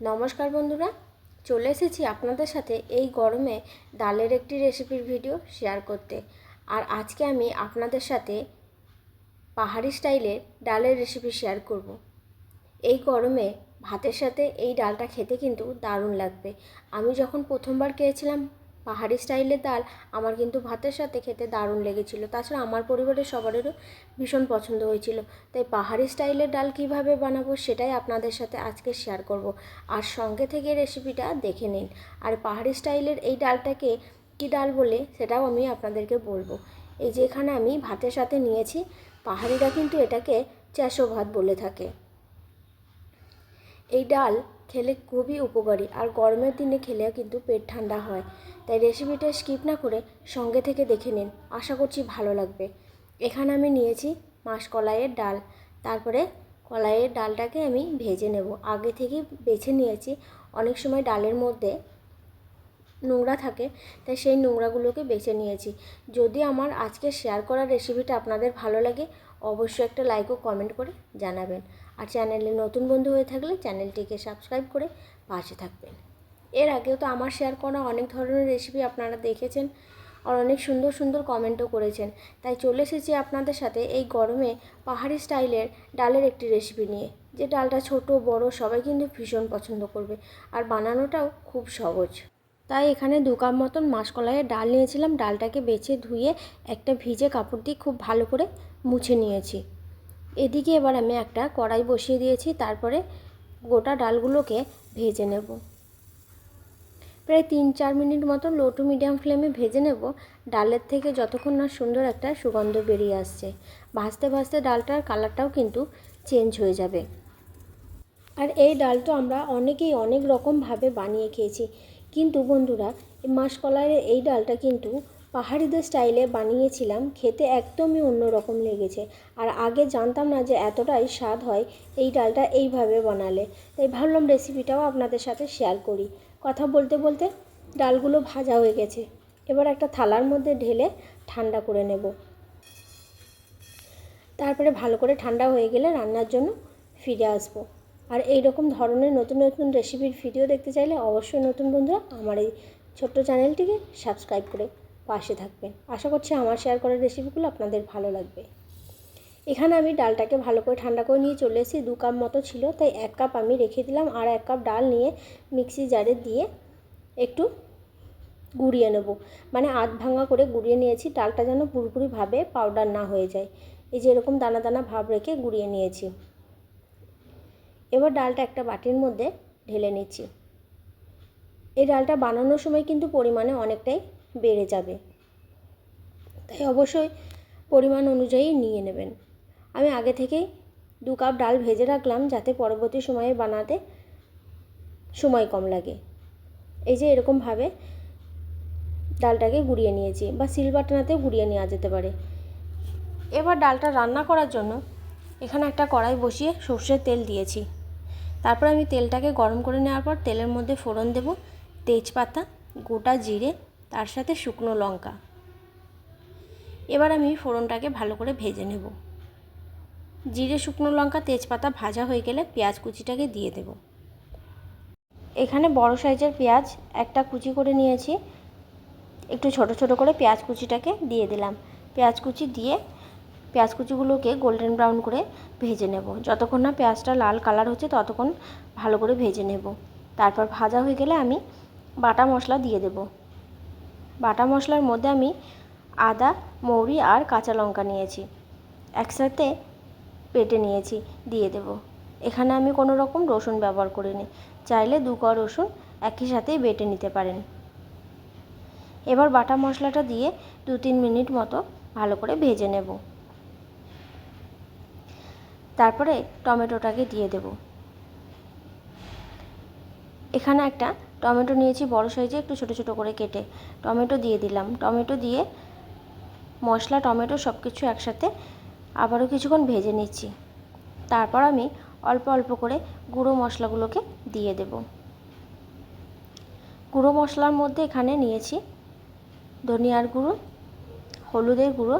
নমস্কার বন্ধুরা, চলে এসেছি আপনাদের সাথে এই গরমে ডালের একটি রেসিপির ভিডিও শেয়ার করতে আর আজকে আমি আপনাদের সাথে পাহাড়ি স্টাইলে ডালের রেসিপি শেয়ার করব। এই গরমে ভাতের সাথে এই ডালটা খেতে কিন্তু দারুণ লাগবে আমি যখন প্রথমবার খেয়েছিলাম পাহাড়ি স্টাইলের ডাল আমার কিন্তু ভাতের সাথে খেতে দারুণ লেগেছিল। তাছাড়া আমার পরিবারের সবারেরও ভীষণ পছন্দ হয়েছিল। তাই পাহাড়ি স্টাইলের ডাল কীভাবে বানাবো সেটাই আপনাদের সাথে আজকে শেয়ার করব। আর সঙ্গে থেকে রেসিপিটা দেখে নিন। আর পাহাড়ি স্টাইলের এই ডালটাকে কী ডাল বলে সেটাও আমি আপনাদেরকে বলব। এই যে এখানে আমি ভাতের সাথে নিয়েছি, পাহাড়িরা কিন্তু এটাকে চ্যাশো ভাত বলে থাকে। এই ডাল খেলে খুবই উপকারী। আর গরমের দিনে খেলেও কিন্তু পেট ঠান্ডা হয়। তাই রেসিপিটা স্কিপ না করে সঙ্গে থেকে দেখে নিন। আশা করছি ভালো লাগবে। এখানে আমি নিয়েছি মাসকলাইয়ের ডাল। তারপরে কলাইয়ের ডালটাকে আমি ভেজে নেব। আগে থেকে বেছে নিয়েছি। অনেক সময় ডালের মধ্যে নোংরা থাকে, তাই সেই নোংরাগুলোকে বেছে নিয়েছি। যদি আমার আজকে শেয়ার করা রেসিপিটা আপনাদের ভালো লাগে, অবশ্যই একটা লাইক ও কমেন্ট করে জানাবেন। আর চ্যানেলে নতুন বন্ধু হয়ে থাকলে চ্যানেলটিকে সাবস্ক্রাইব করে পাশে থাকবেন। এর আগেও তো আমার শেয়ার করা অনেক ধরনের রেসিপি আপনারা দেখেছেন আর অনেক সুন্দর সুন্দর কমেন্টও করেছেন। তাই চলে এসেছি আপনাদের সাথে এই গরমে পাহাড়ি স্টাইলের ডালের একটি রেসিপি নিয়ে। যে ডালটা ছোট, বড়, সবাই কিন্তু ভীষণ পছন্দ করবে আর বানানোটাও খুব সহজ। তাই এখানে দু কাপ মতন মাসকলাইয়ের ডাল নিয়েছিলাম। ডালটাকে বেছে ধুয়ে একটা ভিজে কাপড় দিয়ে খুব ভালো করে মুছে নিয়েছি। এদিকে এবার আমি একটা কড়াই বসিয়ে দিয়েছি, তারপরে গোটা ডালগুলোকে ভেজে নেব। প্রায় তিন চার মিনিট মতো লো টু মিডিয়াম ফ্লেমে ভেজে নেব। ডালের থেকে যতক্ষণ না সুন্দর একটা সুগন্ধ বেরিয়ে আসছে, ভাজতে ভাজতে ডালটার কালারটাও কিন্তু চেঞ্জ হয়ে যাবে। আর এই ডালটা আমরা অনেকেই অনেক রকমভাবে বানিয়ে খেয়েছি, কিন্তু বন্ধুরা মাসকলাইয়ের এই ডালটা কিন্তু পাহাড়িদের স্টাইলে বানিয়েছিলাম, খেতে একদমই অন্যরকম লেগেছে। আর আগে জানতাম না যে এতটাই স্বাদ হয় এই ডালটা এইভাবে বানালে। তাই ভাবলাম রেসিপিটাও আপনাদের সাথে শেয়ার করি। কথা বলতে বলতে ডালগুলো ভাজা হয়ে গেছে। এবার একটা থালার মধ্যে ঢেলে ঠান্ডা করে নেব। তারপরে ভালো করে ঠান্ডা হয়ে গেলে রান্নার জন্য ফিরে আসব। আর এই রকম ধরনের নতুন নতুন রেসিপির ভিডিও দেখতে চাইলে অবশ্যই নতুন বন্ধুরা আমার এই ছোট্ট চ্যানেলটিকে সাবস্ক্রাইব করে পাশে থাকবেন। আশা করছি আমার শেয়ার করা রেসিপিগুলো আপনাদের ভালো লাগবে। এখানে আমি ডালটাকে ভালো করে ঠান্ডা করে নিয়ে চলে এসেছি। দু কাপ মতো ছিল, তাই এক কাপ আমি রেখে দিলাম আর এক কাপ ডাল নিয়ে মিক্সি জারে দিয়ে একটু গুঁড়িয়ে নেব। মানে আধ ভাঙা করে গুঁড়িয়ে নিয়েছি। ডালটা যেন পুরোপুরিভাবে পাউডার না হয়ে যায়। এই যে এরকম দানা দানা ভাব রেখে গুঁড়িয়ে নিয়েছি। এবার ডালটা একটা বাটির মধ্যে ঢেলে নিচ্ছি। এই ডালটা বানানোর সময় কিন্তু পরিমাণে অনেকটাই বেড়ে যাবে। তাই অবশ্যই পরিমাণ অনুযায়ী নিয়ে নেবেন। আমি আগে থেকেই দু কাপ ডাল ভেজে রাখলাম যাতে পরবর্তী সময়ে বানাতে সময় কম লাগে। এই যে এরকমভাবে ডালটাকে গুঁড়িয়ে নিয়েছি বা সিলবাটনাতেও গুঁড়িয়ে নেওয়া যেতে পারে। এবার ডালটা রান্না করার জন্য এখানে একটা কড়াই বসিয়ে সর্ষের তেল দিয়েছি। তারপর আমি তেলটাকে গরম করে নেওয়ার পর তেলের মধ্যে ফোড়ন দেব, তেজপাতা, গোটা জিরে তার সাথে শুকনো লঙ্কা। এবার আমি ফোড়নটাকে ভালো করে ভেজে নেব। জিরে শুকনো লঙ্কা তেজপাতা ভাজা হয়ে গেলে পেঁয়াজ কুচিটাকে দিয়ে দেব। এখানে বড় সাইজের পেঁয়াজ একটা কুচি করে নিয়েছি। একটু ছোট ছোট করে পেঁয়াজ কুচিটাকে দিয়ে দিলাম। পেঁয়াজ কুচি দিয়ে পেঁয়াজ কুচিগুলোকে গোল্ডেন ব্রাউন করে ভেজে নেব। যতক্ষণ না পেঁয়াজটা লাল কালার হচ্ছে ততক্ষণ ভালো করে ভেজে নেব। তারপর ভাজা হয়ে গেলে আমি বাটা মশলা দিয়ে দেব। বাটা মশলার মধ্যে আমি আদা, মৌরি আর কাঁচা লঙ্কা নিয়েছি। একসাথে পেটে নিয়েছি, দিয়ে দেব। এখানে আমি কোনো রকম রসুন ব্যবহার করিনি। চাইলে দু ক রসুন একই সাথেই বেটে নিতে পারেন। এবার বাটা মশলাটা দিয়ে দু তিন মিনিট মতো ভালো করে ভেজে নেব। তারপরে টমেটোটাকে দিয়ে দেব। এখানে একটা টমেটো নিয়েছি বড় সাইজে, একটু ছোটো ছোটো করে কেটে টমেটো দিয়ে দিলাম। টমেটো দিয়ে মশলা, টমেটো সব কিছু একসাথে আবারও কিছুক্ষণ ভেজে নিচ্ছি। তারপর আমি অল্প অল্প করে গুঁড়ো মশলাগুলোকে দিয়ে দেব। গুঁড়ো মশলার মধ্যে এখানে নিয়েছি ধনিয়ার গুঁড়ো, হলুদের গুঁড়ো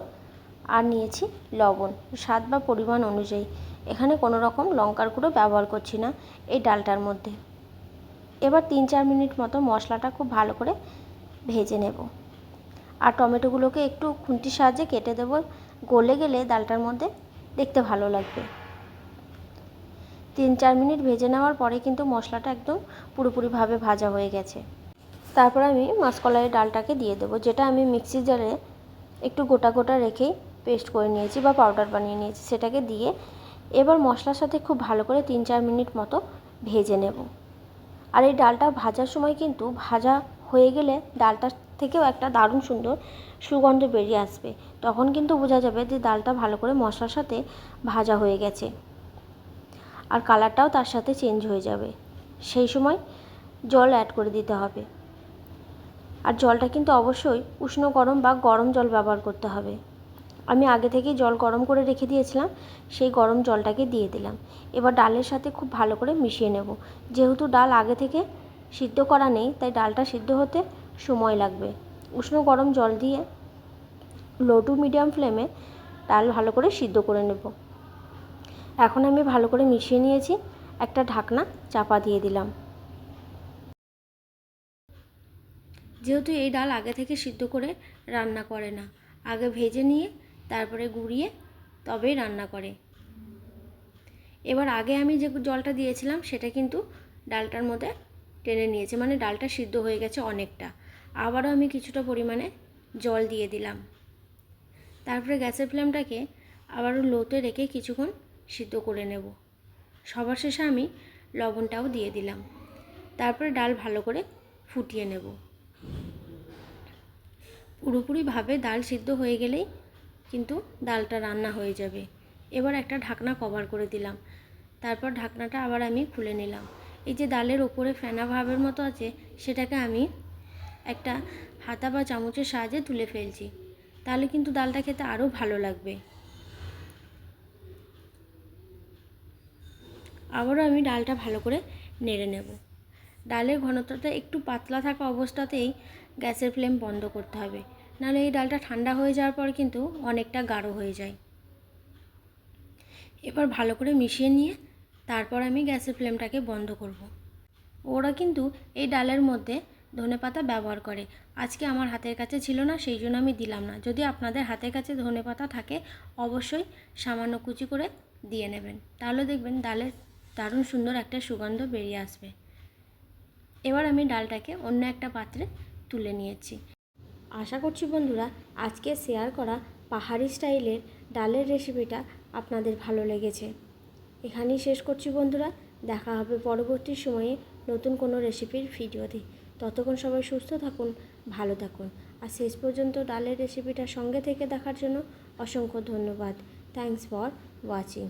আর নিয়েছি লবণ। স্বাদ বা পরিমাণ অনুযায়ী। এখানে কোনো রকম লঙ্কার গুঁড়ো ব্যবহার করছি না এই ডালটার মধ্যে। এবার তিন চার মিনিট মতো মশলাটা খুব ভালো করে ভেজে নেব। আর টমেটোগুলোকে একটু খুন্তির সাহায্যে কেটে দেবো। গলে গেলে ডালটার মধ্যে দেখতে ভালো লাগবে। তিন চার মিনিট ভেজে নেওয়ার পরে কিন্তু মশলাটা একদম পুরোপুরিভাবে ভাজা হয়ে গেছে। তারপর আমি মাসকলাইয়ের ডালটাকে দিয়ে দেবো, যেটা আমি মিক্সি জারে একটু গোটা গোটা রেখেই পেস্ট করে নিয়েছি বা পাউডার বানিয়ে নিয়েছি, সেটাকে দিয়ে এবার মশলার সাথে খুব ভালো করে তিন চার মিনিট মতো ভেজে নেব। আর এই ডালটা ভাজার সময় কিন্তু ভাজা হয়ে গেলে ডালটার থেকেও একটা দারুণ সুন্দর সুগন্ধ বেরিয়ে আসবে। তখন কিন্তু বোঝা যাবে যে ডালটা ভালো করে মশলার সাথে ভাজা হয়ে গেছে। আর কালারটাও তার সাথে চেঞ্জ হয়ে যাবে। সেই সময় জল অ্যাড করে দিতে হবে। আর জলটা কিন্তু অবশ্যই উষ্ণ গরম বা গরম জল ব্যবহার করতে হবে। আমি আগে থেকেই জল গরম করে রেখে দিয়েছিলাম, সেই গরম জলটাকে দিয়ে দিলাম। এবার ডালের সাথে খুব ভালো করে মিশিয়ে নেব। যেহেতু ডাল আগে থেকে সিদ্ধ করা নেই, তাই ডালটা সিদ্ধ হতে সময় লাগবে। উষ্ণ গরম জল দিয়ে লো টু মিডিয়াম ফ্লেমে ডাল ভালো করে সিদ্ধ করে নেব। এখন আমি ভালো করে মিশিয়ে নিয়েছি, একটা ঢাকনা চাপা দিয়ে দিলাম। যেহেতু এই ডাল আগে থেকে সিদ্ধ করে রান্না করে না, আগে ভেজে নিয়ে তারপরে গুঁড়িয়ে তবেই রান্না করে। এবার আগে আমি যে জলটা দিয়েছিলাম, সেটা কিন্তু ডালটার মধ্যে টেনে নিয়েছে। মানে ডালটা সিদ্ধ হয়ে গেছে অনেকটা। আবারও আমি কিছুটা পরিমাণে জল দিয়ে দিলাম। তারপরে গ্যাসের ফ্লেমটাকে আবারও লোতে রেখে কিছুক্ষণ সিদ্ধ করে নেব। সবার শেষে আমি লবণটাও দিয়ে দিলাম। তারপরে ডাল ভালো করে ফুটিয়ে নেব। পুরোপুরিভাবে ডাল সিদ্ধ হয়ে গেলেই কিন্তু ডালটা রান্না হয়ে যাবে। এবার একটা ঢাকনা কভার করে দিলাম। তারপর ঢাকনাটা আবার আমি খুলে নিলাম। এই যে ডালের ওপরে ফেনা ভাবের মতো আছে, সেটাকে আমি একটা হাতা বা চামচের সাহায্যে তুলে ফেলছি। তাহলে কিন্তু ডালটা খেতে আরও ভালো লাগবে। আবারও আমি ডালটা ভালো করে নেড়ে নেব। ডালের ঘনত্বটা একটু পাতলা থাকা অবস্থাতেই গ্যাসের ফ্লেম বন্ধ করতে হবে। নাহলে এই ডালটা ঠান্ডা হয়ে যাওয়ার পর কিন্তু অনেকটা গাঢ় হয়ে যায়। এবার ভালো করে মিশিয়ে নিয়ে তারপর আমি গ্যাসের ফ্লেমটাকে বন্ধ করব। ওরা কিন্তু এই ডালের মধ্যে ধনেপাতা ব্যবহার করে। আজকে আমার হাতের কাছে ছিল না, সেই জন্য আমি দিলাম না। যদি আপনাদের হাতের কাছে ধনেপাতা থাকে, অবশ্যই সামান্য কুচি করে দিয়ে নেবেন। তাহলে দেখবেন ডালের দারুণ সুন্দর একটা সুগন্ধ বেরিয়ে আসবে। এবার আমি ডালটাকে অন্য একটা পাত্রে তুলে নিয়েছি। আশা করছি বন্ধুরা, আজকে শেয়ার করা পাহাড়ি স্টাইলের ডালের রেসিপিটা আপনাদের ভালো লেগেছে। এখানেই শেষ করছি বন্ধুরা, দেখা হবে পরবর্তী সময়ে নতুন কোনো রেসিপির ভিডিওতে ততক্ষণ সবাই সুস্থ থাকুন, ভালো থাকুন। আর শেষ পর্যন্ত ডালের রেসিপিটা সঙ্গে থেকে দেখার জন্য অসংখ্য ধন্যবাদ। Thanks for watching